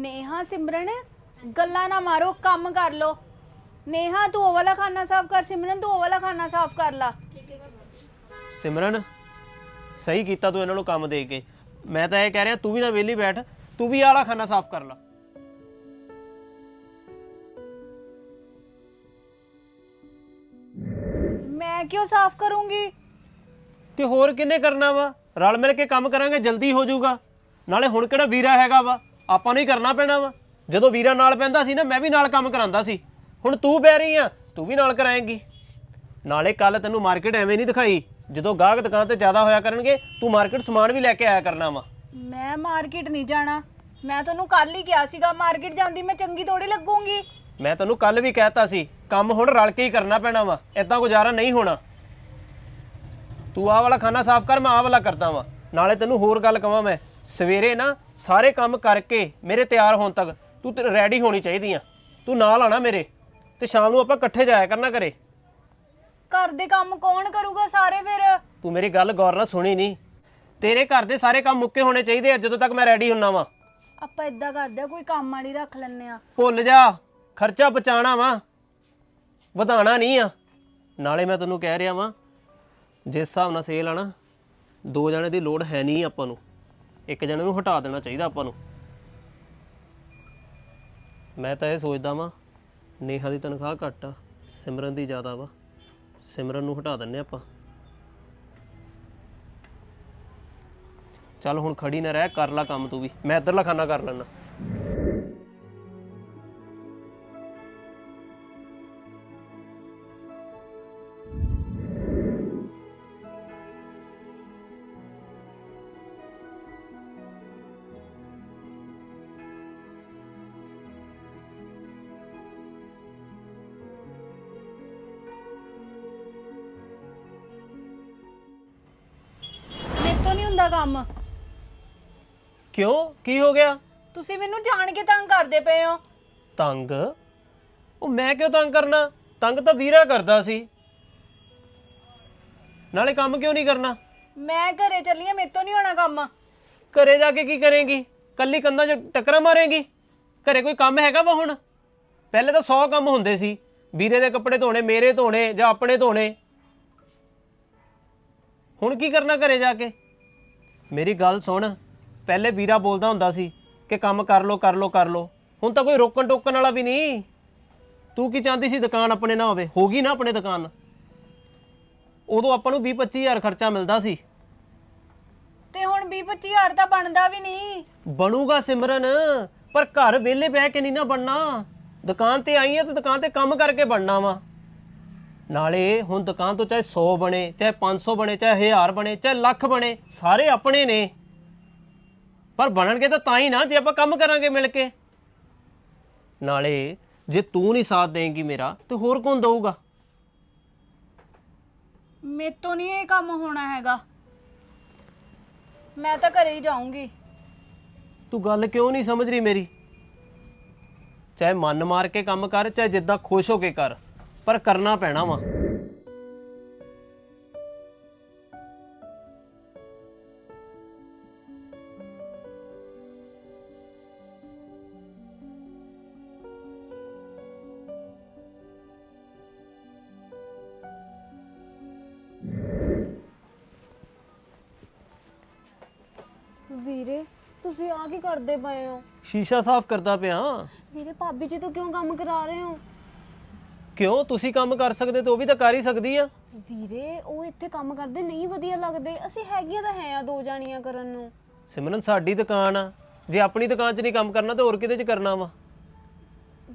ਨੇਹਾ ਸਿਮਰਨ ਗੱਲਾਂ ਨਾ ਮਾਰੋ ਕੰਮ ਕਰ ਲੋ ਨੇਹਾ ਤੂੰ ਉਹ ਵਾਲਾ ਖਾਣਾ ਸਾਫ਼ ਕਰ ਸਿਮਰਨ ਤੂੰ ਉਹ ਵਾਲਾ ਖਾਣਾ ਸਾਫ਼ ਕਰ ਲਾ। ਸਿਮਰਨ ਸਹੀ ਕੀਤਾ ਤੂੰ ਇਹਨਾਂ ਨੂੰ ਕੰਮ ਦੇ ਕੇ। ਮੈਂ ਤਾਂ ਇਹ ਕਹਿ ਰਿਹਾ ਤੂੰ ਵੀ ਨਾ ਵਿਹਲੀ ਬੈਠ ਤੂੰ ਵੀ ਆਹ ਵਾਲਾ ਖਾਣਾ ਸਾਫ਼ ਕਰ ਲੈ। ਮੈਂ ਕਿਉਂ ਸਾਫ਼ ਕਰੂੰਗੀ? ਤੇ ਹੋਰ ਕਿੰਨੇ ਕਰਨਾ ਵਾ? ਰਲ ਮਿਲ ਕੇ ਕੰਮ ਕਰਾਂਗੇ ਜਲਦੀ ਹੋ ਜਾਊਗਾ। ਨਾਲੇ ਹੁਣ ਕਿਹੜਾ ਵੀਰਾ ਹੈਗਾ ਵਾ? ਆਪਾਂ ਨੂੰ ਹੀ ਕਰਨਾ ਪੈਣਾ ਵਾ। ਜਦੋਂ ਵੀਰਾ ਨਾਲ ਪੈਂਦਾ ਸੀ ਨਾ ਮੈਂ ਵੀ ਨਾਲ ਕੰਮ ਕਰਾਂਦਾ ਸੀ। ਹੁਣ ਤੂੰ ਬਹਿ ਰਹੀ ਆ ਤੂੰ ਵੀ ਨਾਲ ਕਰਾਏਂਗੀ। ਨਾਲੇ ਕੱਲ ਤੈਨੂੰ ਮਾਰਕੀਟ ਐਵੇਂ ਨਹੀਂ ਦਿਖਾਈ। ਜਦੋਂ ਗਾਹਕ ਦੁਕਾਨ ਤੇ ਜ਼ਿਆਦਾ ਹੋਇਆ ਕਰਨਗੇ ਤੂੰ ਮਾਰਕੀਟ ਸਮਾਨ ਵੀ ਲੈ ਕੇ ਆਇਆ ਕਰਨਾ ਵਾ। ਮੈਂ ਮਾਰਕੀਟ ਨਹੀਂ ਜਾਣਾ। ਮੈਂ ਤੁਹਾਨੂੰ ਕੱਲ ਹੀ ਕਿਹਾ ਸੀਗਾ ਮਾਰਕੀਟ ਜਾਂਦੀ ਮੈਂ ਚੰਗੀ ਥੋੜੀ ਲੱਗੂੰਗੀ। ਮੈਂ ਤੈਨੂੰ ਕੱਲ ਵੀ ਕਹਿਤਾ ਸੀ ਕੰਮ ਹੁਣ ਰਲ ਕੇ ਹੀ ਕਰਨਾ ਪੈਣਾ ਵਾ। ਇਦਾਂ ਗੁਜ਼ਾਰਾ ਨਹੀਂ ਹੋਣਾ। ਤੂੰ ਆਹ ਵਾਲਾ ਖਾਣਾ ਸਾਫ਼ ਕਰ ਮੈਂ ਆਹ ਵਾਲਾ ਕਰਦਾ ਵਾਂ। ਨਾਲੇ ਤੈਨੂੰ ਹੋਰ ਗੱਲ ਕਵਾਂ ਮੈਂ। ਸਵੇਰੇ ਨਾ ਸਾਰੇ ਕੰਮ ਕਰਕੇ ਮੇਰੇ ਤਿਆਰ ਹੋਣ ਤੱਕ ਤੂੰ ਰੈਡੀ ਹੋਣੀ ਚਾਹੀਦੀ ਆ। ਤੂੰ ਨਾਲ ਆਣਾ ਮੇਰੇ ਤੇ ਸ਼ਾਮ ਨੂੰ ਆਪਾਂ ਇਕੱਠੇ ਜਾਇਆ ਕਰਨਾ ਘਰੇ। ਘਰ ਦੇ ਕੰਮ ਕੌਣ ਕਰੂਗਾ ਸਾਰੇ ਫਿਰ? ਤੂੰ ਮੇਰੀ ਗੱਲ ਗੌਰ ਨਾਲ ਸੁਣੀ ਨਹੀਂ ਤੇਰੇ ਘਰ ਦੇ ਸਾਰੇ ਕੰਮ ਮੁੱਕੇ ਹੋਣੇ ਚਾਹੀਦੇ ਆ ਜਦੋਂ ਤੱਕ ਮੈਂ ਰੈਡੀ ਹੁੰਨਾ ਵਾਂ। ਆਪਾਂ ਇਦਾਂ ਕਰਦੇ ਆ ਕੋਈ ਕੰਮ ਵਾਲੀ ਰੱਖ ਲੈਣੇ ਆ। ਭੁੱਲ ਜਾ ਖਰਚਾ ਬਚਾਣਾ ਵਾ। ਵਧਾਣਾ ਨਹੀਂ ਆ। ਨਾਲੇ ਮੈਂ ਤੈਨੂੰ ਕਹਿ ਰਿਹਾ ਵਾਂ ਜਿਸ ਹਿਸਾਬ ਨਾਲ ਸੇਲ ਆ ਨਾ ਦੋ ਜਣੇ ਦੀ ਲੋੜ ਹੈ ਨਹੀਂ ਆਪਾਂ ਨੂੰ। ਇੱਕ ਜਣੇ ਨੂੰ ਹਟਾ ਦੇਣਾ ਚਾਹੀਦਾ ਆਪਾਂ ਨੂੰ। ਮੈਂ ਤਾਂ ਇਹ ਸੋਚਦਾ ਵਾਂ, ਨੇਹਾ ਦੀ ਤਨਖਾਹ ਘੱਟ ਆ, ਸਿਮਰਨ ਦੀ ਜ਼ਿਆਦਾ ਵਾ, ਸਿਮਰਨ ਨੂੰ ਹਟਾ ਦਿੰਨੇ ਆਪਾਂ। ਚੱਲ ਹੁਣ ਖੜੀ ਨਾ ਰਹਿ, ਕਰ ਲੈ ਕੰਮ ਤੂੰ ਵੀ। ਮੈਂ ਇੱਧਰਲਾ ਖਾਨਾ ਕਰ ਲੈਣਾ ਕੰਮ। ਕਿਉਂ? ਕੀ ਹੋ ਗਿਆ? ਤੁਸੀਂ ਮੈਨੂੰ ਜਾਣ ਕੇ ਤੰਗ ਕਰਦੇ ਪਏ ਹੋ। ਤੰਗ? ਉਹ ਮੈਂ ਕਿਉਂ ਤੰਗ ਕਰਨਾ? ਤੰਗ ਤਾਂ ਵੀਰਾ ਕਰਦਾ ਸੀ। ਨਾਲੇ ਕੰਮ ਕਿਉਂ ਨਹੀਂ ਕਰਨਾ? ਮੈਂ ਘਰੇ ਚੱਲੀ ਆ ਮੇਰੇ ਤੋਂ ਨਹੀਂ ਹੋਣਾ ਕੰਮ। ਘਰੇ ਜਾ ਕੇ ਕੀ ਕਰੇਂਗੀ? ਕੱਲੀ ਕੰਧਾਂ 'ਚ ਟੱਕਰਾਂ ਮਾਰੇਂਗੀ? ਘਰੇ ਕੋਈ ਕੰਮ ਹੈਗਾ ਵਾ ਹੁਣ? ਪਹਿਲੇ ਤਾਂ 100 ਕੰਮ ਹੁੰਦੇ ਸੀ। ਵੀਰੇ ਦੇ ਕੱਪੜੇ ਧੋਣੇ ਮੇਰੇ ਧੋਣੇ ਜਾਂ ਆਪਣੇ ਧੋਣੇ। ਹੁਣ ਕੀ ਕਰਨਾ ਘਰੇ ਜਾ ਕੇ? ਮੇਰੀ ਗੱਲ ਸੁਣ। ਪਹਿਲੇ ਵੀਰਾ ਬੋਲਦਾ ਹੁੰਦਾ ਸੀ ਕਿ ਕੰਮ ਕਰ ਲੋ ਕਰ ਲੋ ਕਰ ਲੋ ਹੁਣ ਤਾਂ ਕੋਈ ਰੋਕਣ ਟੋਕਣ ਵਾਲਾ ਵੀ ਨਹੀਂ। ਤੂੰ ਕੀ ਚਾਹੁੰਦੀ ਸੀ ਦੁਕਾਨ ਆਪਣੇ ਨਾ ਹੋਵੇ? ਹੋਗੀ ਨਾ ਆਪਣੇ ਦੁਕਾਨ? ਉਦੋਂ ਆਪਾਂ ਨੂੰ 20 25000 ਖਰਚਾ ਮਿਲਦਾ ਸੀ। ਤੇ ਹੁਣ 20 25000 ਤਾਂ ਬਣਦਾ ਵੀ ਨਹੀਂ। ਬਣੂਗਾ ਸਿਮਰਨ ਪਰ ਘਰ ਵਿਹਲੇ ਬਹਿ ਕੇ ਨਹੀਂ ਨਾ ਬਣਨਾ। ਦੁਕਾਨ ਤੇ ਆਈ ਹੈ ਤੇ ਦੁਕਾਨ ਤੇ ਕੰਮ ਕਰਕੇ ਬਣਨਾ ਵਾ। ਨਾਲੇ ਹੁਣ ਦੁਕਾਨ ਤੋਂ ਚਾਹੇ 100 ਬਣੇ ਚਾਹੇ 500 ਬਣੇ ਚਾਹੇ 1000 ਬਣੇ ਚਾਹੇ ਲੱਖ ਬਣੇ ਸਾਰੇ ਆਪਣੇ ਨੇ। ਪਰ ਬਣਨਗੇ ਤਾਂ ਤਾਂ ਹੀ ਨਾ ਜੇ ਆਪਾਂ ਕੰਮ ਕਰਾਂਗੇ ਮਿਲ ਕੇ। ਨਾਲੇ ਜੇ ਤੂੰ ਨਹੀਂ ਸਾਥ ਦੇਂਗੀ ਮੇਰਾ ਤੇ ਹੋਰ ਕੌਣ ਦਊਗਾ? ਮੇਰੇ ਤੋਂ ਨਹੀਂ ਇਹ ਕੰਮ ਹੋਣਾ ਹੈਗਾ। ਮੈਂ ਤਾਂ ਘਰੇ ਹੀ ਜਾਊਂਗੀ। ਤੂੰ ਗੱਲ ਕਿਉਂ ਨਹੀਂ ਸਮਝ ਰਹੀ ਮੇਰੀ? ਚਾਹੇ ਮਨ ਮਾਰ ਕੇ ਕੰਮ ਕਰ ਚਾਹੇ ਜਿੱਦਾਂ ਖੁਸ਼ ਹੋ ਕੇ ਕਰ। ਪਰ ਕਰਨਾ ਪੈਣਾ ਵਾ ਵੀਰੇ ਤੁਸੀਂ ਆ ਕੀ ਕਰਦੇ ਪਏ ਹੋ ਸ਼ੀਸ਼ਾ ਸਾਫ਼ ਕਰਦਾ ਪਿਆ ਵੀਰੇ ਭਾਬੀ ਜੀ ਤੋਂ ਕਿਉਂ ਕੰਮ ਕਰਾ ਰਹੇ ਹੋ ਕਿਉਂ? ਤੁਸੀਂ ਕੰਮ ਕਰ ਸਕਦੇ ਤੇ ਉਹ ਵੀ ਤਾਂ ਕਰ ਹੀ ਸਕਦੀ ਆ। ਵੀਰੇ ਉਹ ਇੱਥੇ ਕੰਮ ਕਰਦੇ ਨਹੀਂ ਵਧੀਆ ਲੱਗਦੇ। ਅਸੀਂ ਹੈਗੀਆਂ ਤਾਂ ਹੈ ਆ ਦੋ ਜਾਣੀਆਂ ਕਰਨ ਨੂੰ। ਸਿਮਰਨ ਸਾਡੀ ਦੁਕਾਨ ਆ। ਜੇ ਆਪਣੀ ਦੁਕਾਨ 'ਚ ਨਹੀਂ ਕੰਮ ਕਰਨਾ ਤੇ ਹੋਰ ਕਿਹਦੇ 'ਚ ਕਰਨਾ ਵਾ?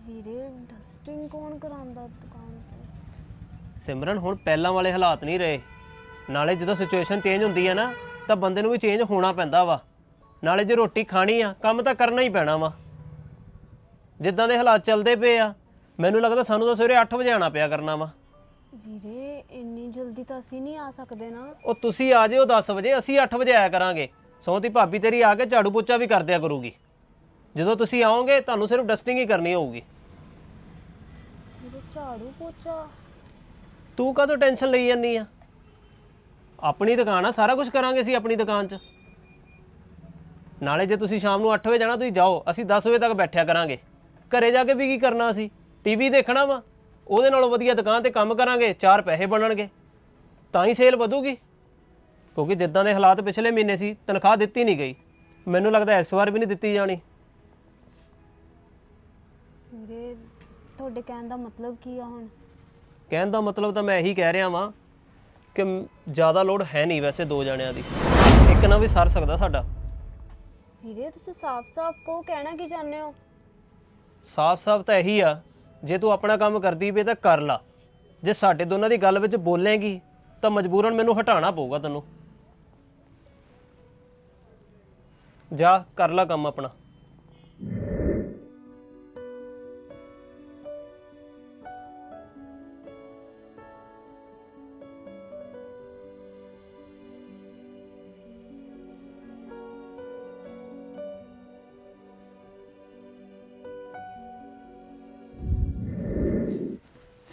ਵੀਰੇ ਡਸਟਿੰਗ ਕੌਣ ਕਰਾਉਂਦਾ ਦੁਕਾਨ ਤੇ? ਸਿਮਰਨ ਹੁਣ ਪਹਿਲਾਂ ਵਾਲੇ ਹਾਲਾਤ ਨਹੀਂ ਰਹੇ। ਨਾਲੇ ਜਦੋਂ ਸਿਚੁਏਸ਼ਨ ਚੇਂਜ ਹੁੰਦੀ ਆ ਨਾ ਤਾਂ ਬੰਦੇ ਨੂੰ ਵੀ ਚੇਂਜ ਹੋਣਾ ਪੈਂਦਾ ਵਾ। ਨਾਲੇ ਜੇ ਰੋਟੀ ਖਾਣੀ ਆ ਕੰਮ ਤਾਂ ਕਰਨਾ ਹੀ ਪੈਣਾ ਵਾ। ਜਿੱਦਾਂ ਦੇ ਹਾਲਾਤ ਚੱਲਦੇ ਪਏ ਆ ਮੈਨੂੰ ਲੱਗਦਾ ਸਾਨੂੰ ਤਾਂ ਸਵੇਰੇ 8 ਵਜੇ ਆਣਾ ਪਿਆ ਕਰਨਾ ਵਾ। ਵੀਰੇ ਇੰਨੀ ਜਲਦੀ ਤਾਂ ਅਸੀਂ ਨਹੀਂ ਆ ਸਕਦੇ ਨਾ। ਉਹ ਤੁਸੀਂ ਆ ਜਿਓ 10 ਵਜੇ ਅਸੀਂ 8 ਵਜੇ ਆਇਆ ਕਰਾਂਗੇ। ਸੌਂਤੀ ਭਾਬੀ ਤੇਰੀ ਆ ਕੇ ਝਾੜੂ ਪੋਚਾ ਵੀ ਕਰ ਦਿਆ ਕਰੂਗੀ। ਜਦੋਂ ਤੁਸੀਂ ਆਓਗੇ ਤੁਹਾਨੂੰ ਸਿਰਫ ਡਸਟਿੰਗ ਹੀ ਕਰਨੀ ਹੋਊਗੀ। ਵੀਰੇ ਝਾੜੂ ਪੋਚਾ? ਤੂੰ ਕਾਹਤੋਂ ਟੈਨਸ਼ਨ ਲਈ ਜਾਂਦੀ ਆ? ਆਪਣੀ ਦੁਕਾਨ ਆ ਸਾਰਾ ਕੁਝ ਕਰਾਂਗੇ ਅਸੀਂ ਆਪਣੀ ਦੁਕਾਨ 'ਚ। ਨਾਲੇ ਜੇ ਤੁਸੀਂ ਸ਼ਾਮ ਨੂੰ 8 ਵਜੇ ਜਾਣਾ ਤੁਸੀਂ ਜਾਓ ਅਸੀਂ 10 ਵਜੇ ਤੱਕ ਬੈਠਿਆ ਕਰਾਂਗੇ। ਘਰੇ ਜਾ ਕੇ ਵੀ ਕੀ ਕਰਨਾ ਅਸੀਂ? ਟੀਵੀ ਦੇਖਣਾ ਵਾ ਉਹਦੇ ਨਾਲੋਂ ਵਧੀਆ ਦੁਕਾਨ ਤੇ ਕੰਮ ਕਰਾਂਗੇ ਚਾਰ ਪੈਸੇ ਬਣਨਗੇ। ਤਾਂ ਹੀ ਸੇਲ ਵਧੂਗੀ। ਕਿਉਂਕਿ ਜਿੱਦਾਂ ਦੇ ਹਾਲਾਤ ਪਿਛਲੇ ਮਹੀਨੇ ਸੀ ਤਨਖਾਹ ਦਿੱਤੀ ਨਹੀਂ ਗਈ। ਮੈਨੂੰ ਲੱਗਦਾ ਇਸ ਵਾਰ ਵੀ ਨਹੀਂ ਦਿੱਤੀ ਜਾਣੀ। ਵੀਰੇ ਤੁਹਾਡੇ ਕਹਿਣ ਦਾ ਮਤਲਬ ਕੀ ਆ ਹੁਣ? ਕਹਿਣ ਦਾ ਮਤਲਬ ਤਾਂ ਮੈਂ ਇਹੀ ਕਹਿ ਰਿਹਾ ਵਾਂ ਕਿ ਜ਼ਿਆਦਾ ਲੋਡ ਹੈ ਨਹੀਂ ਵੈਸੇ ਦੋ ਜਣਿਆਂ ਦੀ। ਇੱਕ ਨਾਲ ਵੀ ਸਰ ਸਕਦਾ ਸਾਡਾ। ਵੀਰੇ ਤੁਸੀਂ ਸਾਫ਼-ਸਾਫ਼ ਕਹੋ ਕਹਿਣਾ ਕੀ ਚਾਹੁੰਦੇ ਹੋ? ਸਾਫ਼-ਸਾਫ਼ ਤਾਂ ਇਹੀ ਆ ਜੇ ਤੂੰ ਆਪਣਾ ਕੰਮ ਕਰਦੀ ਪਈ ਤਾਂ ਕਰ ਲਾ। ਜੇ ਸਾਡੇ ਦੋਨਾਂ ਦੀ ਗੱਲ ਵਿੱਚ ਬੋਲੇਗੀ, ਤਾਂ ਮਜਬੂਰਨ ਮੈਨੂੰ ਹਟਾਉਣਾ ਪਊਗਾ ਤੈਨੂੰ। ਜਾ, ਕਰ ਲਾ ਕੰਮ ਆਪਣਾ।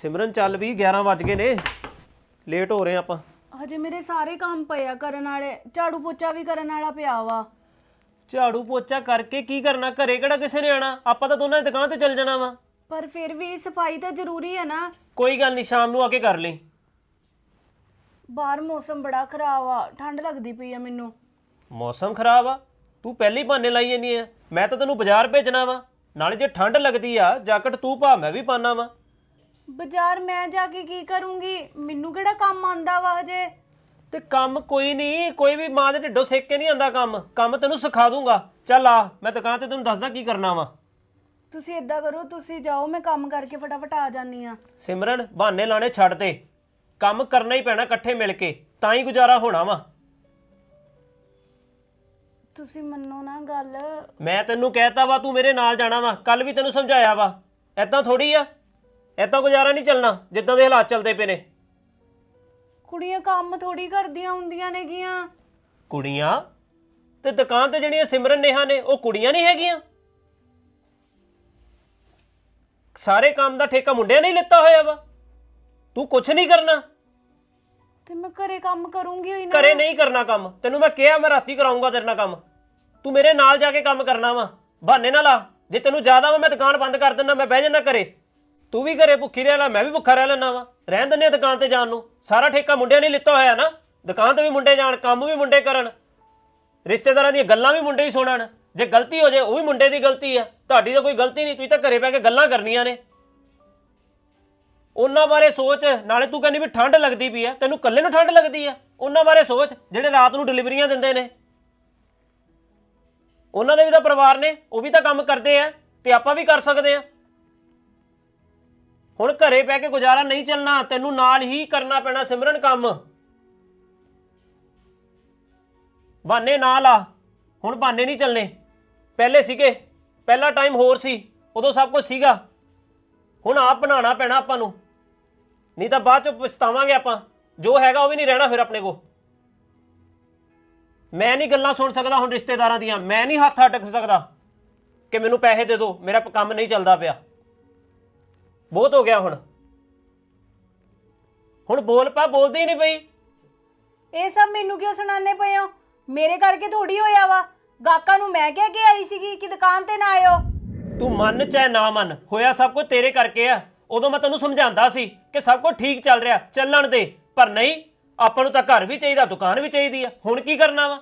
ਸਿਮਰਨ ਚੱਲ ਵੀ 11 ਵੱਜ ਗਏ ਨੇ। ਲੇਟ ਹੋ ਰਹੇ ਆਪਾਂ। ਹਜੇ ਮੇਰੇ ਸਾਰੇ ਕੰਮ ਪਏ ਆ ਕਰਨ ਵਾਲੇ। ਝਾੜੂ ਪੋਚਾ ਵੀ ਕਰਨ ਵਾਲਾ ਪਿਆ ਵਾ। ਝਾੜੂ ਪੋਚਾ ਕਰਕੇ ਕੀ ਕਰਨਾ? ਘਰੇ ਕਿਹੜਾ ਕਿਸੇ ਨੇ ਆਣਾ? ਆਪਾਂ ਤਾਂ ਦੋਨਾਂ ਦੀ ਦੁਕਾਨ ਤੇ ਚੱਲ ਜਾਣਾ ਵਾ। ਪਰ ਫਿਰ ਵੀ ਸਫ਼ਾਈ ਤਾਂ ਜ਼ਰੂਰੀ ਹੈ ਨਾ। ਕੋਈ ਗੱਲ ਨਹੀਂ ਸ਼ਾਮ ਨੂੰ ਆ ਕੇ ਕਰ ਲਈ। ਬਾਹਰ ਮੌਸਮ ਬੜਾ ਖਰਾਬ ਆ। ਠੰਡ ਲੱਗਦੀ ਪਈ ਆ ਮੈਨੂੰ। ਮੌਸਮ ਖਰਾਬ ਆ? ਤੂੰ ਪਹਿਲੀ ਬਹਾਨੇ ਲਾਈ ਜਾਂਦੀ ਆ। ਮੈਂ ਤਾਂ ਤੈਨੂੰ ਬਾਜ਼ਾਰ ਭੇਜਣਾ ਵਾ। ਨਾਲੇ ਜੇ ਠੰਡ ਲੱਗਦੀ ਆ ਜਾਕਟ ਤੂੰ ਪਾ ਮੈਂ ਵੀ ਪਾਣਾ ਵਾ। ਬਾਜ਼ਾਰ ਮੈਂ ਜਾ ਕੇ ਕੀ ਕਰੂੰਗੀ? ਮੈਨੂੰ ਕਿਹੜਾ ਕੰਮ ਆਂਦਾ ਵਾ ਹਜੇ? ਤੇ ਕੰਮ ਕੋਈ ਨਹੀਂ ਕੋਈ ਵੀ ਮਾਂ ਦੇ ਢਿੱਡੋਂ ਸਿੱਖ ਕੇ ਨਹੀਂ ਆਂਦਾ ਕੰਮ। ਕੰਮ ਤੈਨੂੰ ਸਿਖਾ ਦੂੰਗਾ। ਚੱਲ ਆ ਮੈਂ ਦੁਕਾਨ ਤੇ ਤੈਨੂੰ ਦੱਸਦਾ ਕੀ ਕਰਨਾ ਵਾ। ਤੁਸੀਂ ਇਦਾਂ ਕਰੋ ਤੁਸੀਂ ਜਾਓ ਮੈਂ ਕੰਮ ਕਰਕੇ ਫਟਾਫਟ ਆ ਜਾਨੀ ਆ ਸਿਮਰਨ ਬਹਾਨੇ ਲਾਣੇ ਛੱਡ ਦੇ। ਕੰਮ ਕਰਨਾ ਹੀ ਪੈਣਾ ਇਕੱਠੇ ਮਿਲ ਕੇ ਤਾਂ ਹੀ ਗੁਜ਼ਾਰਾ ਹੋਣਾ ਵਾ। ਤੁਸੀਂ ਮੰਨੋ ਨਾ ਗੱਲ। ਮੈਂ ਤੈਨੂੰ ਕਹਿਤਾ ਵਾ ਤੂੰ ਮੇਰੇ ਨਾਲ ਜਾਣਾ ਵਾ। ਕੱਲ ਵੀ ਤੈਨੂੰ ਸਮਝਾਇਆ ਵਾ। ਐਦਾਂ ਥੋੜੀ ਆ। ਐਦਾਂ ਗੁਜ਼ਾਰਾ ਨਹੀਂ ਚੱਲਣਾ ਜਿੱਦਾਂ ਦੇ ਹਾਲਾਤ ਚੱਲਦੇ ਪਏ ਨੇ। ਕੁੜੀਆਂ ਕੰਮ ਥੋੜੀ ਕਰਦੀਆਂ ਹੁੰਦੀਆਂ ਨੇਗੀਆਂ। ਕੁੜੀਆਂ? ਤੇ ਦੁਕਾਨ ਤੇ ਜਿਹੜੀਆਂ ਸਿਮਰਨ ਨੇਹਾ ਨੇ ਉਹ ਕੁੜੀਆਂ ਨਹੀਂ ਹੈਗੀਆਂ? ਸਾਰੇ ਕੰਮ ਦਾ ਠੇਕਾ ਮੁੰਡਿਆਂ ਨੇ ਹੀ ਲਿੱਤਾ ਹੋਇਆ ਵਾ। ਤੂੰ ਕੁਝ ਨਹੀਂ ਕਰਨਾ। ਤੇ ਮੈਂ ਘਰੇ ਕੰਮ ਕਰੂੰਗੀ ਹੋਈ ਨਾ। ਘਰੇ ਨਹੀਂ ਕਰਨਾ ਕੰਮ। ਤੈਨੂੰ ਮੈਂ ਕਿਹਾ ਮੈਂ ਰਾਤੀ ਕਰਾਉਂਗਾ ਤੇਰੇ ਨਾਲ ਕੰਮ। ਤੂੰ ਮੇਰੇ ਨਾਲ ਜਾ ਕੇ ਕੰਮ ਕਰਨਾ ਵਾ। ਬਹਾਨੇ ਨਾ ਲਾ ਜੇ ਤੈਨੂੰ ਜ਼ਿਆਦਾ ਵਾ ਮੈਂ ਦੁਕਾਨ ਬੰਦ ਕਰ ਦਿੰਦਾ ਮੈਂ ਬਹਿ ਜਾਣਾ ਘਰੇ। ਤੂੰ ਵੀ ਘਰੇ ਭੁੱਖੀ ਰਹਿ ਲੈ, ਮੈਂ ਵੀ ਭੁੱਖਾ ਰਹਿ ਲੈਣਾ ਵਾ। ਰਹਿਣ ਦਿੰਦੇ ਆ ਦੁਕਾਨ ਤੇ ਜਾਣ ਨੂੰ। ਸਾਰਾ ਠੇਕਾ ਮੁੰਡਿਆਂ ਨੇ ਲਿੱਤਾ ਹੋਇਆ ਨਾ। ਦੁਕਾਨ ਤੇ ਵੀ ਮੁੰਡੇ ਜਾਣ, ਕੰਮ ਵੀ ਮੁੰਡੇ ਕਰਨ। ਰਿਸ਼ਤੇਦਾਰਾਂ ਦੀਆਂ ਗੱਲਾਂ ਵੀ ਮੁੰਡੇ ਹੀ ਸੁਣਨ। ਜੇ ਗਲਤੀ ਹੋ ਜਾਏ ਉਹ ਵੀ ਮੁੰਡੇ ਦੀ ਗਲਤੀ ਆ। ਤੁਹਾਡੀ ਤਾਂ ਕੋਈ ਗਲਤੀ ਨਹੀਂ, ਤੁਸੀਂ ਤਾਂ ਘਰੇ ਬਹਿ ਕੇ ਗੱਲਾਂ ਕਰਨੀਆਂ ਨੇ। ਉਹਨਾਂ ਬਾਰੇ ਸੋਚ, ਨਾਲੇ ਤੂੰ ਕਹਿੰਦੀ ਵੀ ਠੰਡ ਲੱਗਦੀ ਪਈ ਆ, ਤੈਨੂੰ ਇਕੱਲੇ ਨੂੰ ਠੰਡ ਲੱਗਦੀ ਆ? ਉਹਨਾਂ ਬਾਰੇ ਸੋਚ, ਜਿਹੜੇ ਰਾਤ ਨੂੰ ਡਿਲੀਵਰੀਆਂ ਦਿੰਦੇ ਨੇ। ਉਹਨਾਂ ਦੇ ਵੀ ਤਾਂ ਪਰਿਵਾਰ ਨੇ, ਉਹ ਵੀ ਤਾਂ ਕੰਮ ਕਰਦੇ ਆ, ਤੇ ਆਪਾਂ ਵੀ ਕਰ ਸਕਦੇ ਆ। ਹੁਣ ਘਰੇ ਬਹਿ ਕੇ ਗੁਜ਼ਾਰਾ ਨਹੀਂ ਚੱਲਣਾ, ਤੈਨੂੰ ਨਾਲ ਹੀ ਕਰਨਾ ਪੈਣਾ ਸਿਮਰਨ ਕੰਮ। ਬਹਾਨੇ ਨਾਲ ਆ, ਹੁਣ ਬਹਾਨੇ ਨਹੀਂ ਚੱਲਣੇ। ਪਹਿਲੇ ਸੀਗੇ, ਪਹਿਲਾ ਟਾਈਮ ਹੋਰ ਸੀ, ਉਦੋਂ ਸਭ ਕੁਝ ਸੀਗਾ। ਹੁਣ ਆਪ ਬਣਾਉਣਾ ਪੈਣਾ ਆਪਾਂ ਨੂੰ। ਨਹੀਂ ਤਾਂ ਬਾਅਦ ਚ ਪਛਤਾਵਾਂਗੇ ਆਪਾਂ। ਜੋ ਹੈਗਾ ਉਹ ਵੀ ਨਹੀਂ ਰਹਿਣਾ ਫਿਰ ਆਪਣੇ ਕੋ ਮੈਂ ਨਹੀਂ ਗੱਲਾਂ ਸੁਣ ਸਕਦਾ ਹੁਣ ਰਿਸ਼ਤੇਦਾਰਾਂ ਦੀਆਂ। ਮੈਂ ਨਹੀਂ ਹੱਥ ਅਟਕ ਸਕਦਾ ਕਿ ਮੈਨੂੰ ਪੈਸੇ ਦੇ ਦਿਓ। ਮੇਰਾ ਕੰਮ ਨਹੀਂ ਚੱਲਦਾ ਪਿਆ। ਬਹੁਤ ਹੋ ਗਿਆ ਹੁਣ। ਹੁਣ ਬੋਲ ਪਾ ਬੋਲਦੀ ਹੀ ਨਹੀਂ ਪਈ। ਇਹ ਸਭ ਮੈਨੂੰ ਕਿਉਂ ਸੁਣਾਉਂਦੇ ਪਏ ਹੋ? ਮੇਰੇ ਕਰਕੇ ਥੋੜੀ ਹੋਇਆ ਵਾ। ਗਾਕਾਂ ਨੂੰ ਮੈਂ ਕਹਿ ਕੇ ਆਈ ਸੀਗੀ ਕਿ ਦੁਕਾਨ ਤੇ ਨਾ ਆਇਓ। ਤੂੰ ਮੰਨ ਚਾਹੇ ਨਾ ਮੰਨ ਹੋਇਆ ਸਭ ਕੁਝ ਤੇਰੇ ਕਰਕੇ ਆ। ਉਦੋਂ ਮੈਂ ਤੈਨੂੰ ਸਮਝਾਉਂਦਾ ਸੀ ਕਿ ਸਭ ਕੁਝ ਠੀਕ ਚੱਲ ਰਿਹਾ ਚੱਲਣ ਦੇ। ਪਰ ਨਹੀਂ ਆਪਾਂ ਨੂੰ ਤਾਂ ਘਰ ਵੀ ਚਾਹੀਦਾ ਦੁਕਾਨ ਵੀ ਚਾਹੀਦੀ ਆ। ਹੁਣ ਕੀ ਕਰਨਾ ਵਾ?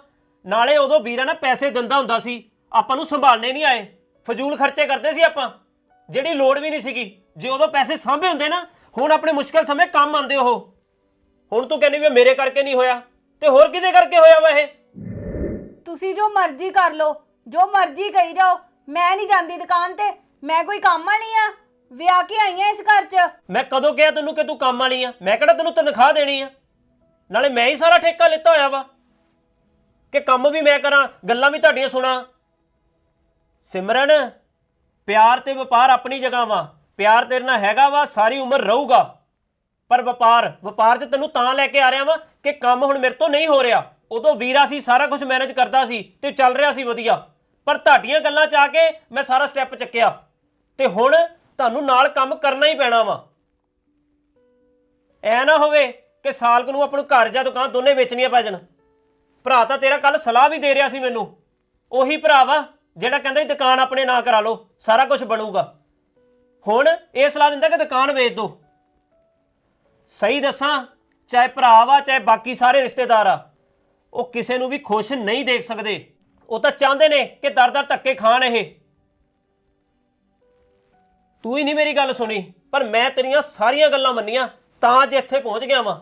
ਨਾਲੇ ਉਦੋਂ ਵੀਰਾ ਨਾ ਪੈਸੇ ਦਿੰਦਾ ਹੁੰਦਾ ਸੀ। ਆਪਾਂ ਨੂੰ ਸੰਭਾਲਣੇ ਨਹੀਂ ਆਏ। ਫਜ਼ੂਲ ਖਰਚੇ ਕਰਦੇ ਸੀ ਆਪਾਂ। ਜਿਹੜੀ ਲੋੜ ਵੀ ਨਹੀਂ ਸੀਗੀ ਜੇ ਉਦੋਂ ਪੈਸੇ ਸਾਂਭੇ ਹੁੰਦੇ ਨਾ ਹੁਣ ਆਪਣੇ ਮੁਸ਼ਕਲ ਸਮੇਂ ਕੰਮ ਆਉਂਦੇ ਉਹ। ਹੁਣ ਤੂੰ ਕਹਿੰਦੀ ਵੀ ਇਹ ਮੇਰੇ ਕਰਕੇ ਨਹੀਂ ਹੋਇਆ ਤੇ ਹੋਰ ਕਿਹਦੇ ਕਰਕੇ ਹੋਇਆ ਵਾ ਇਹ? ਤੁਸੀਂ ਜੋ ਮਰਜ਼ੀ ਕਰ ਲਓ ਜੋ ਮਰਜ਼ੀ ਕਹੀ ਜਾਓ ਮੈਂ ਨਹੀਂ ਜਾਂਦੀ ਦੁਕਾਨ ਤੇ ਮੈਂ ਕੋਈ ਕੰਮ ਵਾਲੀ ਆ ਵਿਆਹ ਕੇ ਆਈ ਆ ਇਸ ਘਰ 'ਚ। ਮੈਂ ਕਦੋਂ ਕਿਹਾ ਤੈਨੂੰ ਕਿ ਤੂੰ ਕੰਮ ਵਾਲੀ ਆ? ਮੈਂ ਕਿਹੜਾ ਤੈਨੂੰ ਤਨਖਾਹ ਦੇਣੀ ਆ? ਨਾਲੇ ਮੈਂ ਹੀ ਸਾਰਾ ਠੇਕਾ ਲਿੱਤਾ ਹੋਇਆ ਵਾ। ਕਿ ਕੰਮ ਵੀ ਮੈਂ ਕਰਾਂ ਗੱਲਾਂ ਵੀ ਤੁਹਾਡੀਆਂ ਸੁਣਾ। ਸਿਮਰਨ ਪਿਆਰ ਤੇ ਵਪਾਰ ਆਪਣੀ ਜਗ੍ਹਾ ਵਾ। ਪਿਆਰ ਤੇਰੇ ਨਾਲ ਹੈਗਾ ਵਾ, ਸਾਰੀ ਉਮਰ ਰਹੂਗਾ। ਪਰ ਵਪਾਰ ਵਪਾਰ 'ਚ ਤੈਨੂੰ ਤਾਂ ਲੈ ਕੇ ਆ ਰਿਹਾ ਵਾ ਕਿ ਕੰਮ ਹੁਣ ਮੇਰੇ ਤੋਂ ਨਹੀਂ ਹੋ ਰਿਹਾ। ਉਦੋਂ ਵੀਰਾ ਸੀ, ਸਾਰਾ ਕੁਝ ਮੈਨੇਜ ਕਰਦਾ ਸੀ ਤੇ ਚੱਲ ਰਿਹਾ ਸੀ ਵਧੀਆ। ਪਰ ਤੁਹਾਡੀਆਂ ਗੱਲਾਂ 'ਚ ਆ ਕੇ ਮੈਂ ਸਾਰਾ ਸਟੈਪ ਚੱਕਿਆ। ਤੇ ਹੁਣ ਤੁਹਾਨੂੰ ਨਾਲ ਕੰਮ ਕਰਨਾ ਹੀ ਪੈਣਾ ਵਾ। ਐ ਨਾ ਹੋਵੇ ਕਿ ਸਾਲਕ ਨੂੰ ਆਪਾਂ ਨੂੰ ਘਰ ਜਾਂ ਦੁਕਾਨ ਦੋਨੇ ਵੇਚਣੀਆਂ ਪੈ ਜਾਣ। ਭਰਾ ਤਾਂ ਤੇਰਾ ਕੱਲ ਸਲਾਹ ਵੀ ਦੇ ਰਿਹਾ ਸੀ ਮੈਨੂੰ। ਉਹੀ ਭਰਾ ਵਾ ਜਿਹੜਾ ਕਹਿੰਦਾ ਸੀ ਦੁਕਾਨ ਆਪਣੇ ਨਾਂ ਕਰਾ ਲਓ, ਸਾਰਾ ਕੁਝ ਬਣੂਗਾ। ਹੁਣ ਇਹ ਸਲਾਹ ਦਿੰਦਾ ਕਿ ਦੁਕਾਨ ਵੇਚ ਦਿਓ ਸਹੀ ਦੱਸਾਂ, ਚਾਹੇ ਭਰਾ ਵਾ, ਚਾਹੇ ਬਾਕੀ ਸਾਰੇ ਰਿਸ਼ਤੇਦਾਰ ਆ, ਉਹ ਕਿਸੇ ਨੂੰ ਵੀ ਖੁਸ਼ ਨਹੀਂ ਦੇਖ ਸਕਦੇ। ਉਹ ਤਾਂ ਚਾਹੁੰਦੇ ਨੇ ਕਿ ਦਰ-ਦਰ ਧੱਕੇ ਖਾਣ ਇਹ। ਤੂੰ ਹੀ ਨਹੀਂ ਮੇਰੀ ਗੱਲ ਸੁਣੀ, ਪਰ ਮੈਂ ਤੇਰੀਆਂ ਸਾਰੀਆਂ ਗੱਲਾਂ ਮੰਨੀਆਂ, ਤਾਂ ਅੱਜ ਇੱਥੇ ਪਹੁੰਚ ਗਿਆ ਵਾਂ।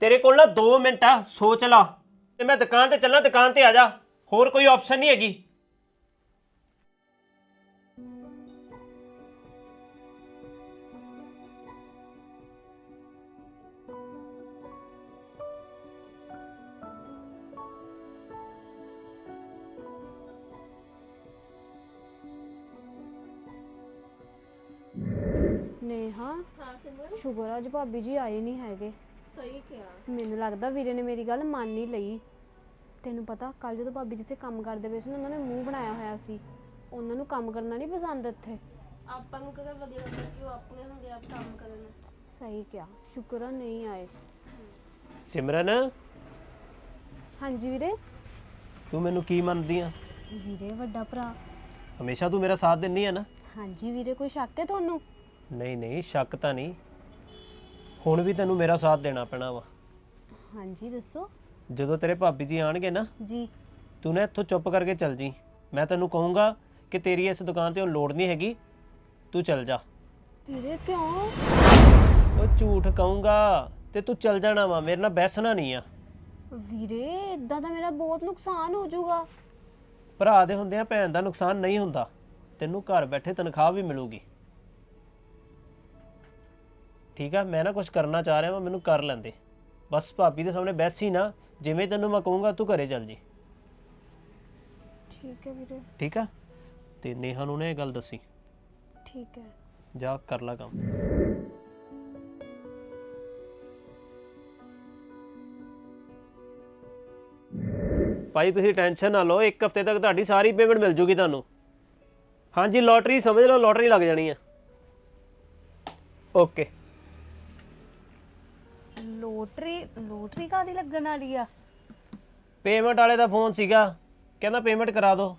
ਤੇਰੇ ਕੋਲ ਨਾ 2 ਮਿੰਟ ਆ, ਸੋਚ ਲਾ। ਤੇ ਮੈਂ ਦੁਕਾਨ ਤੇ ਚੱਲਾਂ, ਦੁਕਾਨ ਤੇ ਆ ਜਾ। ਹੋਰ ਕੋਈ ਆਪਸ਼ਨ ਨਹੀਂ ਹੈਗੀ। ਨੇਹਾ? ਸ਼ੁਕਰ ਆ ਅੱਜ ਭਾਬੀ ਜੀ ਆਏ ਨਹੀਂ ਹੈਗੇ। ਸਹੀ ਕਿਹਾ। ਮੈਨੂੰ ਲੱਗਦਾ ਵੀਰੇ ਨੇ ਮੇਰੀ ਗੱਲ ਮੰਨ ਹੀ ਲਈ। ਤੈਨੂੰ ਪਤਾ ਕੱਲ ਜਦੋਂ ਭਾਬੀ ਜਿੱਥੇ ਕੰਮ ਕਰਦੇ ਪਏ ਸੀ ਨਾ ਉਹਨਾਂ ਨੇ ਮੂੰਹ ਬਣਾਇਆ ਹੋਇਆ ਸੀ। ਉਹਨਾਂ ਨੂੰ ਕੰਮ ਕਰਨਾ ਨਹੀਂ ਪਸੰਦ ਇੱਥੇ। ਆਪਾਂ ਨੂੰ ਕਿਹੜਾ ਵਧੀਆ ਲੱਗਦਾ ਕਿ ਉਹ ਆਪਣੇ ਹੁੰਦੇ ਆਪ ਕੰਮ ਕਰਨ। ਸਹੀ ਕਿਹਾ। ਸ਼ੁਕਰ ਆ ਨਹੀਂ ਆਏ। ਸਿਮਰਨ? ਹਾਂਜੀ ਵੀਰੇ? ਤੂੰ ਮੈਨੂੰ ਕੀ ਮੰਨਦੀ ਆ? ਵੀਰੇ ਵੱਡਾ ਭਰਾ। ਹਮੇਸ਼ਾ ਤੂੰ ਮੇਰਾ ਸਾਥ ਦਿੰਦੀ ਆ ਨਾ? ਹਾਂਜੀ ਵੀਰੇ ਕੋਈ ਸ਼ੱਕ ਹੈ ਤੁਹਾਨੂੰ? ਨਹੀਂ ਨਹੀਂ ਸ਼ੱਕ ਤਾਂ ਨਹੀਂ। ਹੁਣ ਵੀ ਤੈਨੂੰ ਮੇਰਾ ਸਾਥ ਦੇਣਾ ਪੈਣਾ ਵਾ। ਹਾਂਜੀ ਦੱਸੋ। ਜਦੋਂ ਤੇਰੇ ਭਾਬੀ ਜੀ ਆਣਗੇ ਨਾ ਜੀ। ਤੂੰ ਨਾ ਇੱਥੋਂ ਚੁੱਪ ਕਰਕੇ ਚੱਲ ਜੀ। ਮੈਂ ਤੈਨੂੰ ਕਹੂੰਗਾ ਕਿ ਤੇਰੀ ਇਸ ਦੁਕਾਨ ਤੇ ਹੁਣ ਲੋੜ ਨਹੀਂ ਹੈਗੀ ਤੂੰ ਚੱਲ ਜਾ। ਵੀਰੇ ਕਿਉਂ? ਉਹ ਝੂਠ ਕਹੂੰਗਾ ਤੇ ਤੂੰ ਚੱਲ ਜਾਣਾ ਵਾ ਮੇਰੇ ਨਾਲ ਬੈਸਣਾ ਨਹੀਂ ਆ। ਵੀਰੇ ਇਦਾਂ ਤਾਂ ਮੇਰਾ ਬਹੁਤ ਨੁਕਸਾਨ ਹੋ ਜਾਊਗਾ। ਭਰਾ ਦੇ ਹੁੰਦਿਆਂ ਭੈਣ ਦਾ ਨੁਕਸਾਨ ਨਹੀਂ ਹੁੰਦਾ ਤੈਨੂੰ ਘਰ ਬੈਠੇ ਤਨਖਾਹ ਵੀ ਮਿਲੂਗੀ। ਠੀਕ ਆ ਮੈਂ ਨਾ ਕੁਝ ਕਰਨਾ ਚਾਹ ਰਿਹਾ ਵਾਂ ਮੈਨੂੰ ਕਰ ਲੈਂਦੇ। ਬਸ ਭਾਬੀ ਦੇ ਸਾਹਮਣੇ ਬੈਸ ਨਾ ਜਿਵੇਂ ਤੈਨੂੰ ਮੈਂ ਕਹੂੰਗਾ ਤੂੰ ਘਰੇ ਚੱਲ ਜੀ। ਠੀਕ ਹੈ ਵੀਰੇ। ਠੀਕ ਆ? ਤੇ ਨੇਹਾ ਨੂੰ ਨੇ ਇਹ ਗੱਲ ਦੱਸੀ। ਠੀਕ ਹੈ। ਜਾ ਕਰ ਲਾ ਕੰਮ। ਭਾਈ ਤੁਸੀਂ ਟੈਨਸ਼ਨ ਨਾ ਲਓ ਇੱਕ ਹਫ਼ਤੇ ਤੱਕ ਤੁਹਾਡੀ ਸਾਰੀ ਪੇਮੈਂਟ ਮਿਲ ਜੂਗੀ ਤੁਹਾਨੂੰ। ਹਾਂਜੀ ਲੋਟਰੀ ਸਮਝ ਲਓ ਲੋਟਰੀ ਲੱਗ ਜਾਣੀ ਆ। ਓਕੇ। ਲੋਟਰੀ ਲੋਟਰੀ ਕਾਦੀ ਲੱਗਣ ਵਾਲੀ ਆ? ਪੇਮੈਂਟ ਵਾਲੇ ਦਾ ਫੋਨ ਸੀਗਾ। ਕਹਿੰਦਾ ਪੇਮੈਂਟ ਕਰਾ ਦਿਓ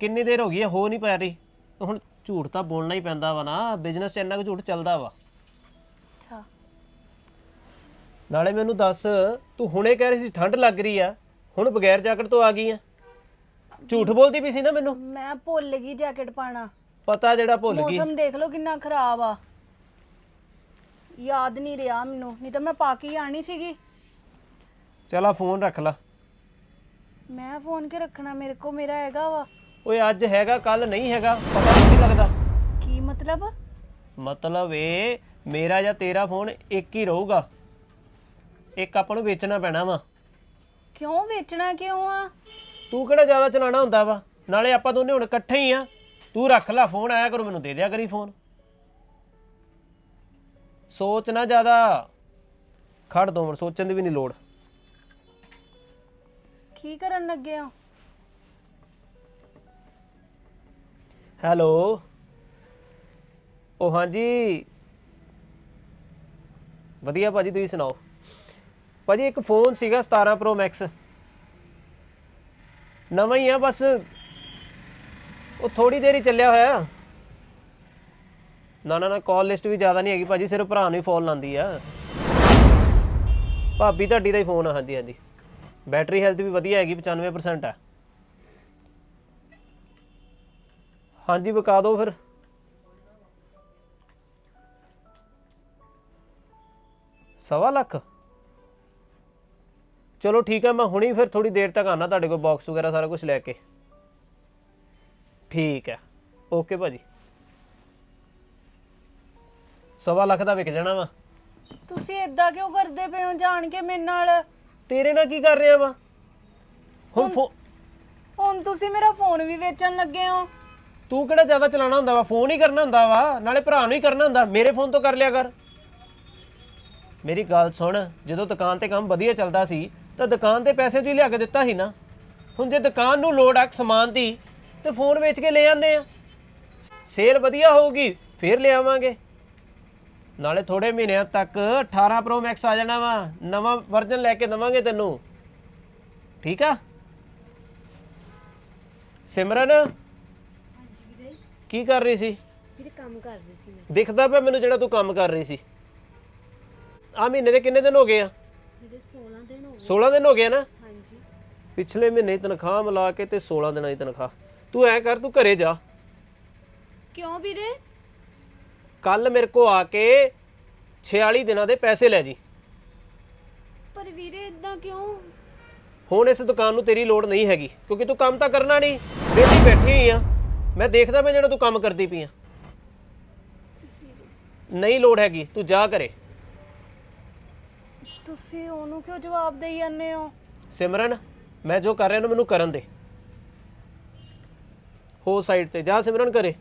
ਕਿੰਨੀ ਦੇਰ ਹੋ ਗਈ ਹੋ ਨਹੀਂ ਪਾ ਰਹੀ। ਹੁਣ ਝੂਠ ਤਾਂ ਬੋਲਣਾ ਹੀ ਪੈਂਦਾ ਵਾ ਨਾ। ਬਿਜ਼ਨਸ 'ਚ ਇੰਨਾ ਕੁ ਝੂਠ ਚੱਲਦਾ ਵਾ। ਅੱਛਾ। ਨਾਲੇ ਮੈਨੂੰ ਦੱਸ ਤੂੰ ਹੁਣੇ ਕਹਿ ਰਹੀ ਸੀ ਠੰਡ ਲੱਗ ਰਹੀ ਆ। ਹੁਣ ਬਗੈਰ ਜੈਕਟ ਤੋਂ ਆ ਗਈ ਆ। ਝੂਠ ਬੋਲਦੀ ਪਈ ਸੀ ਨਾ ਮੈਨੂੰ। ਮੈਂ ਭੁੱਲ ਗਈ ਜੈਕਟ ਪਾਣਾ ਪਤਾ ਜਿਹੜਾ ਭੁੱਲ ਗਈ। ਮੌਸਮ ਦੇਖ ਲਓ ਕਿੰਨਾ ਖਰਾਬ ਆ। ਯਾਦ ਨਹੀਂ ਰਿਹਾ ਮੈਨੂੰ ਨਹੀਂ ਤਾਂ ਮੈਂ ਪਾ ਕੇ ਹੀ ਆਣੀ ਸੀਗੀ। ਚਲ ਆ ਫੋਨ ਰੱਖ ਲਾ। ਮੈਂ ਫੋਨ ਕੇ ਰੱਖਣਾ ਮੇਰੇ ਕੋ ਮੇਰਾ ਹੈਗਾ ਵਾ। ਓਏ ਅੱਜ ਹੈਗਾ ਕੱਲ ਨਹੀਂ ਹੈਗਾ ਪਤਾ ਨਹੀਂ ਲੱਗਦਾ। ਕੀ ਮਤਲਬ? ਮਤਲਬ ਇਹ ਮੇਰਾ ਜਾਂ ਤੇਰਾ ਫੋਨ ਇੱਕ ਹੀ ਰਹੂਗਾ। ਇੱਕ ਆਪਾਂ ਨੂੰ ਵੇਚਣਾ ਪੈਣਾ ਵਾ। ਕਿਉਂ ਵੇਚਣਾ ਕਿਉਂ ਆ? ਤੂੰ ਕਿਹੜਾ ਜ਼ਿਆਦਾ ਚਲਾਣਾ ਹੁੰਦਾ ਵਾ? ਨਾਲੇ ਆਪਾਂ ਦੋਨੇ ਹੁਣ ਇਕੱਠੇ ਹੀ ਆ। ਤੂੰ ਰੱਖ ਲੈ ਫੋਨ ਆਇਆ ਕਰੋ ਮੈਨੂੰ ਦੇ ਦਿਆ ਕਰੀ ਫੋਨ। ਸੋਚ ਨਾ ਜ਼ਿਆਦਾ। ਖੜ ਦੋ ਮਿੰਟ ਸੋਚਣ ਦੀ ਵੀ ਨਹੀਂ ਲੋੜ। ਕੀ ਕਰਨ ਲੱਗੇ ਹੋ? ਹੈਲੋ। ਉਹ ਹਾਂਜੀ। ਵਧੀਆ ਭਾਜੀ ਤੁਸੀਂ ਸੁਣਾਓ? ਭਾਜੀ ਇੱਕ ਫੋਨ ਸੀਗਾ 17 Pro Max ਨਵਾਂ ਹੀ ਆ ਬਸ। ਉਹ ਥੋੜੀ ਦੇਰ ਹੀ ਚੱਲਿਆ ਹੋਇਆ। ਨਾ ਨਾ ਨਾ ਕਾਲ ਲਿਸਟ ਵੀ ਜ਼ਿਆਦਾ ਨਹੀਂ ਹੈਗੀ ਭਾਜੀ, ਸਿਰਫ ਭਰਾ ਨੂੰ ਹੀ ਫੋਨ ਲਾਉਂਦੀ ਆ। ਭਾਬੀ ਤੁਹਾਡੀ ਦਾ ਹੀ ਫੋਨ ਆ, ਹਾਂਜੀ ਹਾਂਜੀ। ਬੈਟਰੀ ਹੈਲਥ ਵੀ ਵਧੀਆ ਹੈਗੀ 95% ਹੈ ਹਾਂਜੀ, ਵਿਕਾ ਦਿਓ ਫਿਰ। ਸਵਾ ਲੱਖ? ਚਲੋ ਠੀਕ ਹੈ ਮੈਂ ਹੁਣੀ ਫਿਰ ਥੋੜੀ ਦੇਰ ਤੱਕ ਆਣਾ ਤੁਹਾਡੇ ਕੋਲ ਬਾਕਸ ਵਗੈਰਾ ਸਾਰਾ ਕੁਝ ਲੈ ਕੇ। ਠੀਕ ਹੈ। ਓਕੇ ਭਾਜੀ। ਸਵਾ ਲੱਖ ਦਾ ਵਿਕ ਜਾਣਾ ਵਾ। ਤੁਸੀਂ ਇਦਾਂ ਕਿਉਂ ਕਰਦੇ ਪਏ ਹੋ ਜਾਣ ਕੇ ਮੇਰੇ ਨਾਲ? ਤੇਰੇ ਨਾਲ ਕੀ ਕਰ ਰਿਹਾ ਵਾ? ਹੁਣ ਫੋ- ਹੁਣ ਤੁਸੀਂ ਮੇਰਾ ਫੋਨ ਵੀ ਵੇਚਣ ਲੱਗੇ ਹੋ। ਤੂੰ ਕਿਹੜਾ ਜ਼ਿਆਦਾ ਚਲਾਉਣਾ ਹੁੰਦਾ ਵਾ? ਫੋਨ ਹੀ ਕਰਨਾ ਹੁੰਦਾ ਵਾ। ਨਾਲੇ ਭਰਾ ਨੂੰ ਹੀ ਕਰਨਾ ਹੁੰਦਾ। ਮੇਰੇ ਫੋਨ ਤੋਂ ਕਰ ਲਿਆ ਕਰ। ਮੇਰੀ ਗੱਲ ਸੁਣ। ਜਦੋਂ ਦੁਕਾਨ ਤੇ ਕੰਮ ਵਧੀਆ ਚੱਲਦਾ ਸੀ ਤਾਂ ਦੁਕਾਨ ਤੇ ਪੈਸੇ ਤੂੰ ਹੀ ਲਿਆ ਕੇ ਦਿੱਤਾ ਸੀ ਨਾ। ਹੁਣ ਜੇ ਦੁਕਾਨ ਨੂੰ ਲੋੜ ਆ ਸਮਾਨ ਦੀ ਤੇ ਫੋਨ ਵੇਚ ਕੇ ਲੈ ਆਉਂਦੇ ਆ। ਸੇਲ ਵਧੀਆ ਹੋਊਗੀ ਫੇਰ ਲੈ ਆਵਾਂਗੇ। ਨਾਲੇ ਥੋੜੇ ਮਹੀਨਿਆਂ ਤੱਕ 18 Pro Max ਆ ਜਾਣਾ ਵਾ। ਨਵਾਂ ਵਰਜ਼ਨ ਲੈ ਕੇ ਦਵਾਂਗੇ ਤੈਨੂੰ। ਠੀਕ ਆ? ਸਿਮਰਨ? ਹਾਂਜੀ ਵੀਰੇ। ਕੀ ਕਰ ਰਹੀ ਸੀ? ਵੀਰੇ ਕੰਮ ਕਰ ਰਹੀ ਸੀ ਮੈਂ। ਦਿਖਦਾ ਪਿਆ ਮੈਨੂੰ ਜਿਹੜਾ ਤੂੰ ਕੰਮ ਕਰ ਰਹੀ ਸੀ। ਆ ਮਹੀਨੇ ਦੇ ਕਿੰਨੇ ਦਿਨ ਹੋ ਗਏ ਆ? ਵੀਰੇ 16 ਦਿਨ ਹੋ ਗਏ। 16 ਦਿਨ ਹੋ ਗਏ ਨਾ? ਹਾਂਜੀ। ਪਿਛਲੇ ਮਹੀਨੇ ਤਨਖਾਹ ਮਿਲਾ ਕੇ ਤੇ 16 ਦਿਨਾਂ ਦੀ ਤਨਖਾਹ। ਤੂੰ ਐ ਕਰ ਤੂੰ ਘਰੇ ਜਾ। ਕਿਉਂ ਵੀਰੇ? ਕੱਲ ਮੇਰੇ ਕੋ ਆ ਕੇ 46 ਦਿਨਾਂ ਦੇ ਪੈਸੇ ਲੈ ਜੀ। ਪਰ ਵੀਰੇ ਇਦਾਂ ਕਿਉਂ? ਹੁਣ ਇਸ ਦੁਕਾਨ ਨੂੰ ਤੇਰੀ ਲੋੜ ਨਹੀਂ ਹੈਗੀ ਕਿਉਂਕਿ ਤੂੰ ਕੰਮ ਤਾਂ ਕਰਨਾ ਨਹੀਂ। ਵਿਹਲੀ ਬੈਠੀ ਹੋਈ ਆ। ਮੈਂ ਦੇਖਦਾ ਮੈਂ ਜਿਹੜਾ ਤੂੰ ਕੰਮ ਕਰਦੀ ਪਈ ਆ। ਨਹੀਂ ਲੋੜ ਹੈਗੀ ਤੂੰ ਜਾ ਘਰੇ। ਤੁਸੀਂ ਉਹਨੂੰ ਕਿਉਂ ਜਵਾਬ ਦੇਈ ਜਾਂਦੇ ਹੋ? ਸਿਮਰਨ ਮੈਂ ਜੋ ਕਰ ਰਿਹਾ ਨਾ ਮੈਨੂੰ ਕਰਨ ਦੇ। ਹੋ ਸਾਈਡ ਤੇ ਜਾ ਸਿਮਰਨ ਘਰੇ।